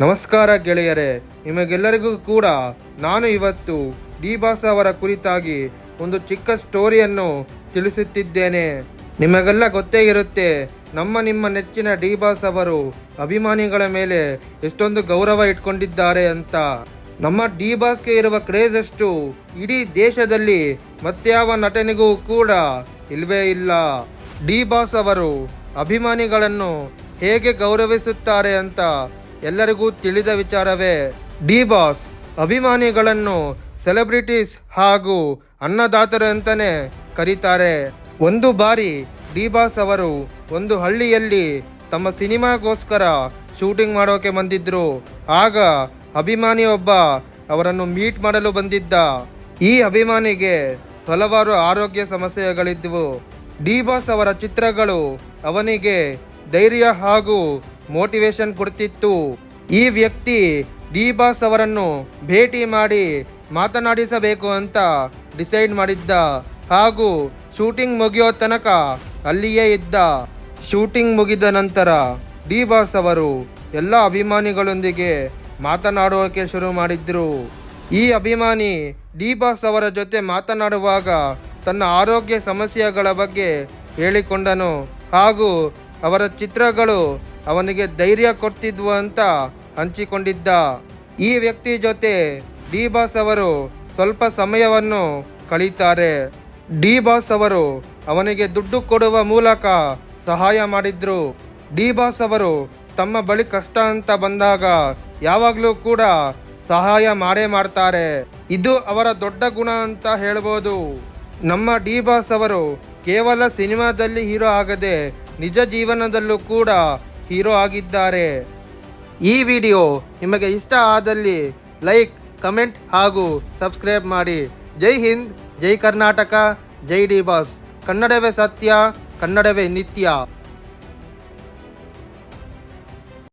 ನಮಸ್ಕಾರ ಗೆಳೆಯರೇ, ನಿಮಗೆಲ್ಲರಿಗೂ ಕೂಡ ನಾನು ಇವತ್ತು ಡಿ ಬಾಸ್ ಅವರ ಕುರಿತಾಗಿ ಒಂದು ಚಿಕ್ಕ ಸ್ಟೋರಿಯನ್ನು ತಿಳಿಸುತ್ತಿದ್ದೇನೆ. ನಿಮಗೆಲ್ಲ ಗೊತ್ತೇ ಇರುತ್ತೆ, ನಮ್ಮ ನಿಮ್ಮ ನೆಚ್ಚಿನ ಡಿ ಬಾಸ್ ಅವರು ಅಭಿಮಾನಿಗಳ ಮೇಲೆ ಎಷ್ಟೊಂದು ಗೌರವ ಇಟ್ಕೊಂಡಿದ್ದಾರೆ ಅಂತ. ನಮ್ಮ ಡಿ ಬಾಸ್ಗೆ ಇರುವ ಕ್ರೇಜ್ ಅಷ್ಟು ಇಡೀ ದೇಶದಲ್ಲಿ ಮತ್ಯಾವ ನಟನಿಗೂ ಕೂಡ ಇಲ್ವೇ ಇಲ್ಲ. ಡಿ ಬಾಸ್ ಅವರು ಅಭಿಮಾನಿಗಳನ್ನು ಹೇಗೆ ಗೌರವಿಸುತ್ತಾರೆ ಅಂತ ಎಲ್ಲರಿಗೂ ತಿಳಿದ ವಿಚಾರವೇ ಡಿ ಬಾಸ್ ಅಭಿಮಾನಿಗಳನ್ನು ಸೆಲೆಬ್ರಿಟೀಸ್ ಹಾಗೂ ಅನ್ನದಾತರು ಅಂತಲೇ ಕರೀತಾರೆ. ಒಂದು ಬಾರಿ ಡಿ ಬಾಸ್ ಅವರು ಒಂದು ಹಳ್ಳಿಯಲ್ಲಿ ತಮ್ಮ ಸಿನಿಮಾಗೋಸ್ಕರ ಶೂಟಿಂಗ್ ಮಾಡೋಕೆ ಬಂದಿದ್ದರು ಆಗ ಅಭಿಮಾನಿಯೊಬ್ಬ ಅವರನ್ನು ಮೀಟ್ ಮಾಡಲು ಬಂದಿದ್ದ. ಈ ಅಭಿಮಾನಿಗೆ ಹಲವಾರು ಆರೋಗ್ಯ ಸಮಸ್ಯೆಗಳಿದ್ದವು ಡಿ ಬಾಸ್ ಅವರ ಚಿತ್ರಗಳು ಅವನಿಗೆ ಧೈರ್ಯ ಹಾಗೂ ಮೋಟಿವೇಶನ್ ಕೊಡ್ತಿತ್ತು. ಈ ವ್ಯಕ್ತಿ ಡಿ ಬಾಸ್ ಅವರನ್ನು ಭೇಟಿ ಮಾಡಿ ಮಾತನಾಡಿಸಬೇಕು ಅಂತ ಡಿಸೈಡ್ ಮಾಡಿದ್ದ ಹಾಗೂ ಶೂಟಿಂಗ್ ಮುಗಿಯೋ ತನಕ ಅಲ್ಲಿಯೇ ಇದ್ದ. ಶೂಟಿಂಗ್ ಮುಗಿದ ನಂತರ ಡಿ ಬಾಸ್ ಅವರು ಎಲ್ಲ ಅಭಿಮಾನಿಗಳೊಂದಿಗೆ ಮಾತನಾಡೋಕೆ ಶುರು ಮಾಡಿದ್ರು. ಈ ಅಭಿಮಾನಿ ಡಿ ಬಾಸ್ ಅವರ ಜೊತೆ ಮಾತನಾಡುವಾಗ ತನ್ನ ಆರೋಗ್ಯ ಸಮಸ್ಯೆಗಳ ಬಗ್ಗೆ ಹೇಳಿಕೊಂಡನು ಹಾಗೂ ಅವರ ಚಿತ್ರಗಳು ಅವನಿಗೆ ಧೈರ್ಯ ಕೊಡ್ತಿದ್ವು ಅಂತ ಹಂಚಿಕೊಂಡಿದ್ದ. ಈ ವ್ಯಕ್ತಿ ಜೊತೆ ಡಿ ಬಾಸ್ ಅವರು ಸ್ವಲ್ಪ ಸಮಯವನ್ನು ಕಳೀತಾರೆ. ಡಿ ಬಾಸ್ ಅವರು ಅವನಿಗೆ ದುಡ್ಡು ಕೊಡುವ ಮೂಲಕ ಸಹಾಯ ಮಾಡಿದ್ರು. ಡಿ ಬಾಸ್ ಅವರು ತಮ್ಮ ಬಳಿ ಕಷ್ಟ ಅಂತ ಬಂದಾಗ ಯಾವಾಗಲೂ ಕೂಡ ಸಹಾಯ ಮಾಡೇ ಮಾಡ್ತಾರೆ. ಇದು ಅವರ ದೊಡ್ಡ ಗುಣ ಅಂತ ಹೇಳ್ಬೋದು. ನಮ್ಮ ಡಿ ಬಾಸ್ ಅವರು ಕೇವಲ ಸಿನಿಮಾದಲ್ಲಿ ಹೀರೋ ಆಗದೆ ನಿಜ ಜೀವನದಲ್ಲೂ ಕೂಡ ಹೀರೋ ಆಗಿದ್ದಾರೆ. ಈ ವಿಡಿಯೋ ನಿಮಗೆ ಇಷ್ಟ ಆದಲ್ಲಿ ಲೈಕ್, ಕಮೆಂಟ್ ಹಾಗೂ ಸಬ್ಸ್ಕ್ರೈಬ್ ಮಾಡಿ. ಜೈ ಹಿಂದ್, ಜೈ ಕರ್ನಾಟಕ, ಜೈ ಡಿ ಬಾಸ್. ಕನ್ನಡವೇ ಸತ್ಯ, ಕನ್ನಡವೇ ನಿತ್ಯ.